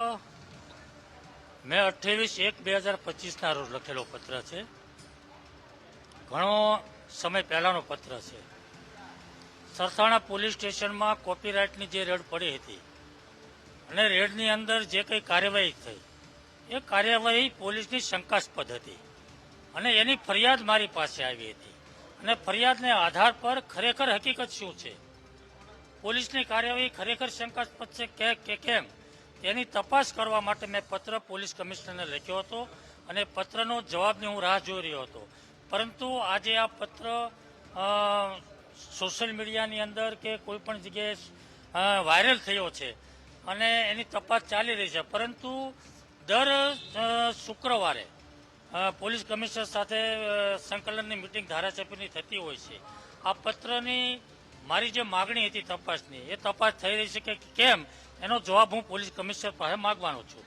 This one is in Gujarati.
મેં અઠ્ઠાવીસ એક બે હજાર પચીસના રોજ લખેલો પત્ર છે. ઘણો સમય પહેલાનો પત્ર છે. સરથાણા પોલીસ સ્ટેશનમાં કોપીરાઇટની જે રેડ પડી હતી અને રેડની અંદર જે કંઈ કાર્યવાહી થઈ, એ કાર્યવાહી પોલીસની શંકાસ્પદ હતી અને એની ફરિયાદ મારી પાસે આવી હતી અને ફરિયાદને આધાર પર ખરેખર હકીકત શું છે? પોલીસની કાર્યવાહી ખરેખર શંકાસ્પદ છે કે કેમ? તેની તપાસ કરવા માટે મેં પત્ર પોલીસ કમિશનરને લખ્યો હતો અને પત્રનો જવાબની હું રાહ જોઈ રહ્યો હતો. પરંતુ આજે આ પત્ર સોશિયલ મીડિયાની અંદર કે કોઈ પણ જગ્યાએ વાયરલ થયો છે અને એની તપાસ ચાલી રહી છે. પરંતુ દર શુક્રવારે પોલીસ કમિશનર સાથે સંકલનની મિટિંગ ધારાસભ્યની થતી હોય છે. આ પત્રની મારી જે માગણી હતી તપાસની, એ તપાસ થઈ રહી છે કે કેમ? એનો જવાબ હું પોલીસ કમિશનર પાસે માગવાનો છું.